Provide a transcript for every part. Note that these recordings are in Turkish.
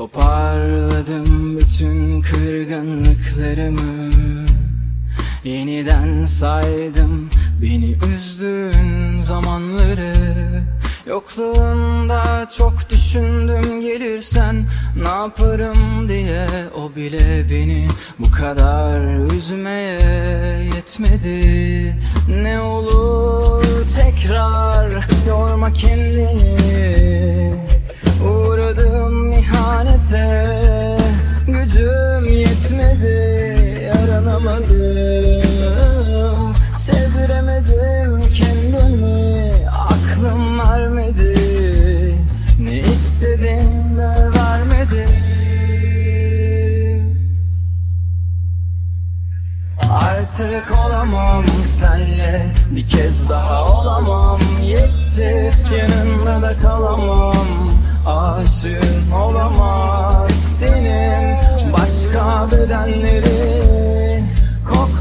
Toparladım bütün kırgınlıklarımı. Yeniden saydım beni üzdüğün zamanları. Yokluğunda çok düşündüm gelirsen Ne yaparım diye. O bile beni bu kadar üzmeye yetmedi. Ne olur tekrar yorma kendini Yaranamadım Sevdiremedim kendimi. Aklım vermedi Ne istedin de vermedi Artık olamam senle. Bir kez daha olamam. Yetti yanında da kalamam. Aşığın olamaz. Tenim başka bedenleri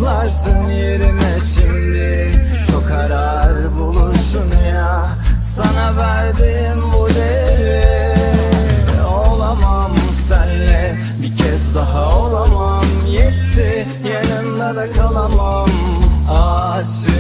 Koklarsın yerime şimdi. Çok arar bulursun ya Sana verdim bu değeri. Olamam senle Bir kez daha olamam. Yetti yanında da kalamam. Aşığın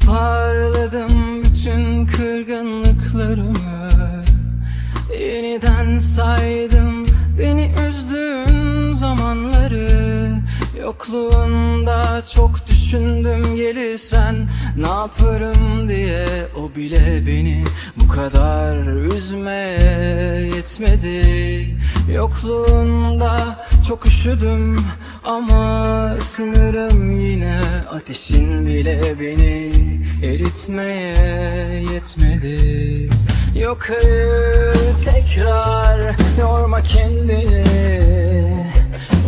Toparladım bütün kırgınlıklarımı. Yeniden saydım beni üzdüğün zamanları. Yokluğunda çok düşündüm gelirsen Ne yaparım diye. O bile beni bu kadar üzmeye yetmedi. Yokluğunda çok üşüdüm ama sınırım yine Ateşin bile beni eritmeye yetmedi. Yok hayır tekrar yorma kendini.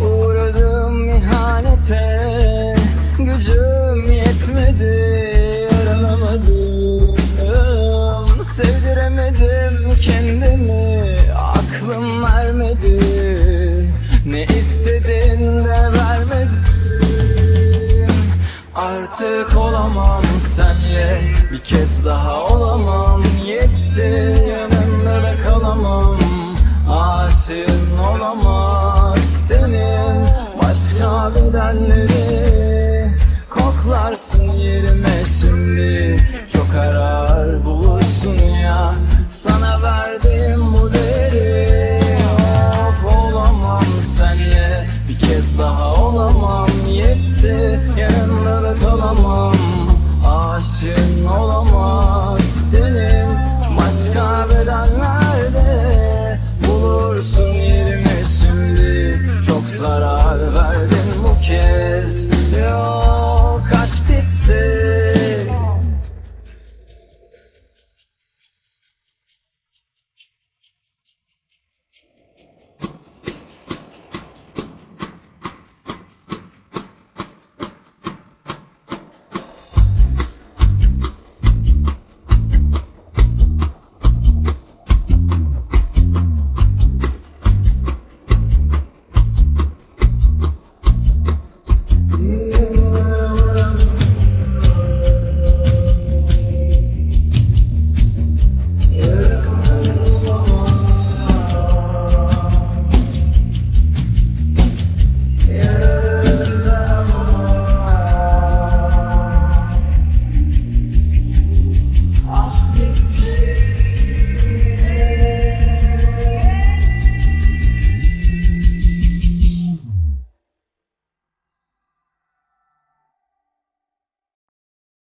Uğradım ihanete Gücüm yetmedi. Yaranamadım Sevdiremedim kendimi Aklım vermedi Ne istedin de vermedin? Artık olamam senle Bir kez daha olamam. Yetti yanında da kalamam. Aşığın olamaz Senin. Başka bedenleri Koklarsın yerime daha olamam. Yetti yanında da kalamam. Aşığın olamaz